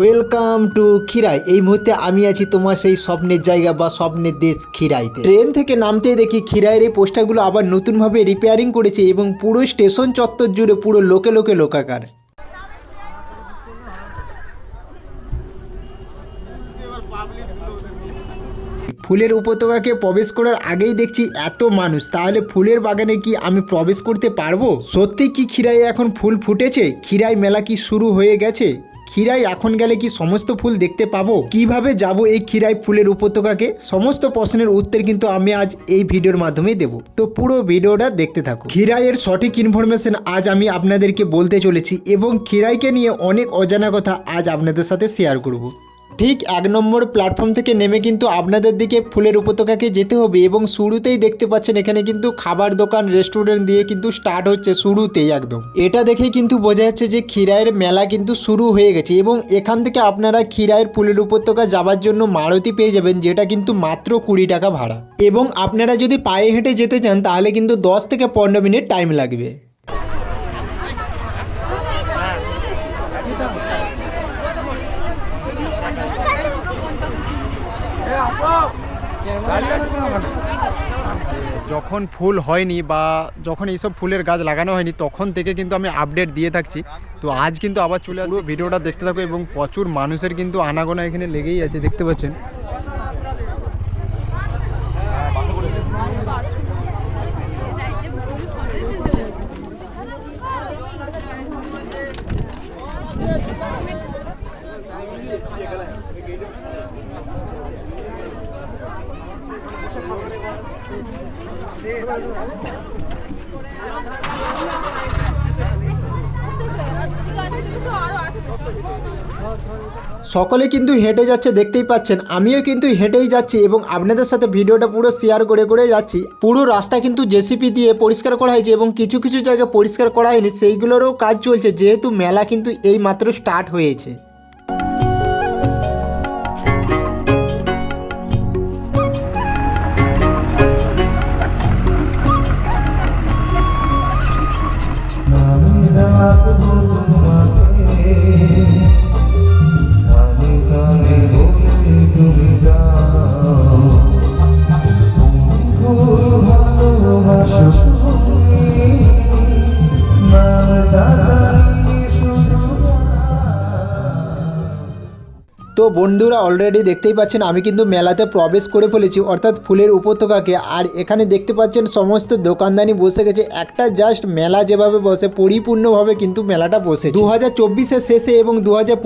Welcome to Khirai এই মুহূর্তে আমি আছি তোমার সেই স্বপ্নের জায়গা বা স্বপ্নের দেশ খিরাইতে ট্রেন থেকে নামতেই দেখি খিরাইয়ের এই পোস্টারগুলো আবার নতুনভাবে রিপেয়ারিং করেছে এবং পুরো স্টেশন চত্বর জুড়ে পুরো লোকে লোকে লোকাকার ফুলের উপত্যকাকে প্রবেশ করার আগেই দেখছি এত মানুষ। তাহলে ফুলের বাগানে কি আমি প্রবেশ করতে পারব? সত্যি কি খিরাই এখন ফুল ফুটেছে? ক্ষীরাই মেলা কি শুরু হয়ে গেছে? ক্ষীরাই এখন গেলে কি সমস্ত ফুল দেখতে পাবো? কীভাবে যাব এই খিরাই ফুলের উপত্যকাকে? সমস্ত প্রশ্নের উত্তর কিন্তু আমি আজ এই ভিডিওর মাধ্যমেই দেব। তো পুরো ভিডিওটা দেখতে থাকো। খিরাইয়ের সঠিক ইনফরমেশন আজ আমি আপনাদেরকে বলতে চলেছি এবং ক্ষীরাইকে নিয়ে অনেক অজানা কথা আজ আপনাদের সাথে শেয়ার করব। ঠিক এক নম্বর প্ল্যাটফর্ম থেকে নেমে কিন্তু আপনাদের দিকে ফুলের উপত্যকাকে যেতে হবে এবং শুরুতেই দেখতে পাচ্ছেন এখানে কিন্তু খাবার দোকান রেস্টুরেন্ট দিয়ে কিন্তু স্টার্ট হচ্ছে শুরুতেই একদম। এটা দেখেই কিন্তু বোঝা যাচ্ছে যে ক্ষীরাইয়ের মেলা কিন্তু শুরু হয়ে গেছে এবং এখান থেকে আপনারা ক্ষীরাইয়ের ফুলের উপত্যকা যাওয়ার জন্য মারুতি পেয়ে যাবেন, যেটা কিন্তু মাত্র কুড়ি টাকা ভাড়া। এবং আপনারা যদি পায়ে হেঁটে যেতে চান, তাহলে কিন্তু দশ থেকে পনেরো মিনিট টাইম লাগবে। যখন ফুল হয়নি বা যখন এইসব ফুলের গাছ লাগানো হয়নি তখন থেকে কিন্তু আমি আপডেট দিয়ে থাকছি। তো আজ কিন্তু আবার চলে আসব ভিডিওটা দেখতে থাকো এবং প্রচুর মানুষের কিন্তু আনাগোনা এখানে লেগেই আছে দেখতে পাচ্ছেন। সকলে কিন্তু হেঁটে যাচ্ছে, দেখতেই পাচ্ছেন। আমিও কিন্তু হেঁটেই যাচ্ছি এবং আপনাদের সাথে ভিডিওটা পুরো শেয়ার করে করে যাচ্ছি। পুরো রাস্তা কিন্তু জেসিপি দিয়ে পরিষ্কার করা হয়েছে এবং কিছু কিছু জায়গায় পরিষ্কার করা হয়নি। সেইগুলোরও কাজ চলছে, যেহেতু মেলা কিন্তু এই মাত্র স্টার্ট হয়েছে। তো বন্ধুরা অলরেডি দেখতেই পাচ্ছেন, আমি কিন্তু মেলাতে প্রবেশ করে ফেলেছি, অর্থাৎ ফুলের উপত্যকাকে। আর এখানে দেখতে পাচ্ছেন সমস্ত দোকানদানি বসে গেছে, একটা জাস্ট মেলা যেভাবে বসে, পরিপূর্ণভাবে কিন্তু মেলাটা বসে দু হাজার শেষে এবং দু হাজার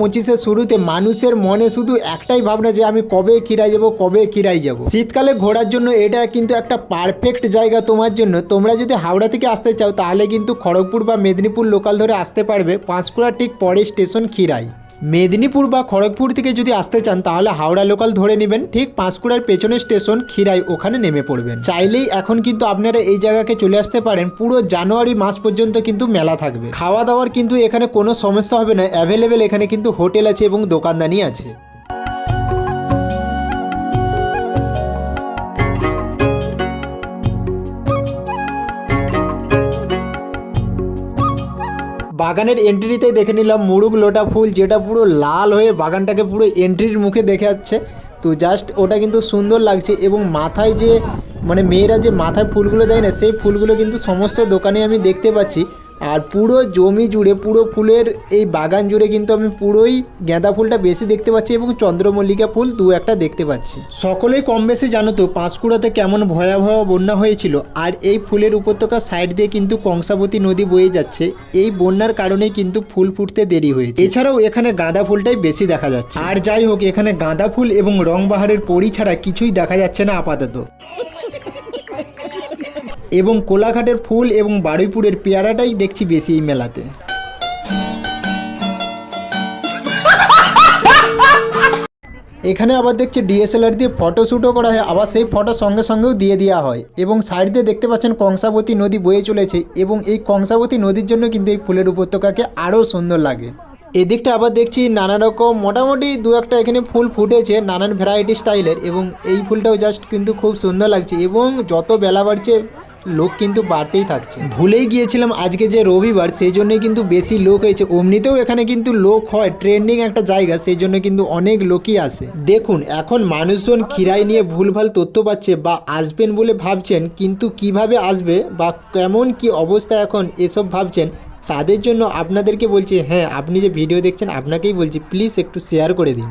শুরুতে মানুষের মনে শুধু একটাই ভাবনা যে আমি কবে খিরাই যাব, কবে খিরাই যাব। শীতকালে ঘোরার জন্য এটা কিন্তু একটা পারফেক্ট জায়গা তোমার জন্য। তোমরা যদি হাওড়া থেকে আসতে চাও, তাহলে কিন্তু খড়গপুর বা মেদিনীপুর লোকাল ধরে আসতে পারবে পাঁশকুড়া ঠিক পরে স্টেশন খিরাই মেদিনীপুর বা খড়গপুর থেকে যদি আসতে চান, তাহলে হাওড়া লোকাল ধরে নেবেন। ঠিক পাঁশকুড়ার পেছনের স্টেশন খিরাই ওখানে নেমে পড়বেন। চাইলেই এখন কিন্তু আপনারা এই জায়গাকে চলে আসতে পারেন। পুরো জানুয়ারি মাস পর্যন্ত কিন্তু মেলা থাকবে। খাওয়া দাওয়ার কিন্তু এখানে কোনো সমস্যা হবে না। অ্যাভেলেবেল এখানে কিন্তু হোটেল আছে এবং দোকানদানি আছে। বাগানের এন্ট্রিতেই দেখে নিলাম মুরুগ লোটা ফুল, যেটা পুরো লাল হয়ে বাগানটাকে পুরো এন্ট্রির মুখে দেখে যাচ্ছে। তো জাস্ট ওটা কিন্তু সুন্দর লাগছে এবং মাথায় যে মানে মেয়েরা যে মাথায় ফুলগুলো দেয় না, সেই ফুলগুলো কিন্তু সমস্ত দোকানে আমি দেখতে পাচ্ছি। আর পুরো জমি জুড়ে, পুরো ফুলের এই বাগান জুড়ে কিন্তু আমি পুরোই গাঁদা ফুলটা বেশি দেখতে পাচ্ছি এবং চন্দ্রমল্লিকা ফুল দু একটা দেখতে পাচ্ছি। সকলেই কম বেশি জানো তো, পাঁশকুড়াতে কেমন ভয়াবহ বন্যা হয়েছিল আর এই ফুলের উপত্যকার সাইড দিয়ে কিন্তু কংসাবতী নদী বয়ে যাচ্ছে। এই বন্যার কারণেই কিন্তু ফুল ফুটতে দেরি হয়েছে। এছাড়াও এখানে গাঁদা ফুলটাই বেশি দেখা যাচ্ছে। আর যাই হোক, এখানে গাঁদা ফুল এবং রংবাহারের পরি ছাড়া কিছুই দেখা যাচ্ছে না আপাতত। এবং কোলাঘাটের ফুল এবং বারুইপুরের পেয়ারাটাই দেখছি বেশি এই মেলাতে। এখানে আবার দেখছি ডিএসএলআর দিয়ে ফটোশ্যুটও করা হয়, আবার সেই ফটো সঙ্গে সঙ্গেও দিয়ে দেওয়া হয় এবং সাইড দিয়ে দেখতে পাচ্ছেন কংসাবতী নদী বয়ে চলেছে এবং এই কংসাবতী নদীর জন্য কিন্তু এই ফুলের উপত্যকাকে আরও সুন্দর লাগে। এদিকটা আবার দেখছি নানা রকম, মোটামুটি দু একটা এখানে ফুল ফুটেছে নানান ভ্যারাইটি স্টাইলের এবং এই ফুলটাও জাস্ট কিন্তু খুব সুন্দর লাগছে এবং যত বেলা বাড়ছে লোক কিন্তু বাড়তেই থাকছে। ভুলেই গিয়েছিলাম আজকে যে রবিবার, সেই জন্যই কিন্তু বেশি লোক হয়েছে অমনিতেও এখানে কিন্তু লোক হয় ট্রেন্ডিং একটা জায়গা, সেই জন্য কিন্তু অনেক লোকই আসে। দেখুন, এখন মানুষজন খিরাই নিয়ে ভুলভাল তথ্য পাচ্ছে বা আসবেন বলে ভাবছেন, কিন্তু কীভাবে আসবে বা কেমন কি অবস্থা এখন এসব ভাবছেন, তাদের জন্য আপনাদেরকে বলছি হ্যাঁ আপনি যে ভিডিও দেখছেন, আপনাকেই বলছি প্লিজ একটু শেয়ার করে দিন।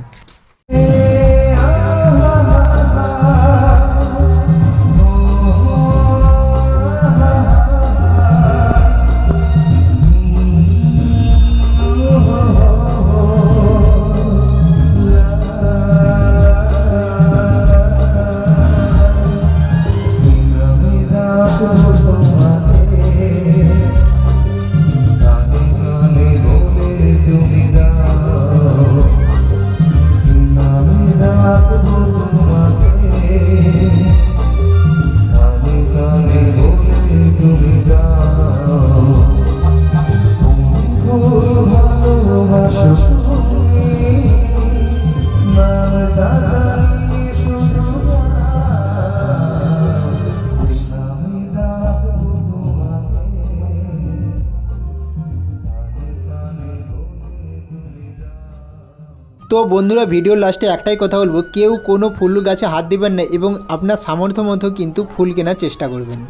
তো বন্ধুরা, ভিডিওর লাস্টে একটাই কথা বলব, কেউ কোনো ফুল গাছে হাত দেবেন না এবং আপনার সামর্থ্য মতো কিন্তু ফুল কেনার চেষ্টা করবেন।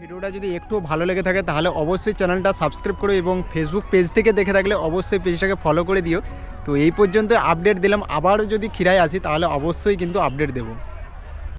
ভিডিওটা যদি একটু ভালো লেগে থাকে, তাহলে অবশ্যই চ্যানেলটা সাবস্ক্রাইব করো এবং ফেসবুক পেজ থেকে দেখে থাকলে অবশ্যই পেজটাকে ফলো করে দিও। তো এই পর্যন্ত আপডেট দিলাম। আবারও যদি খিরায় আসি, তাহলে অবশ্যই কিন্তু আপডেট দেবো।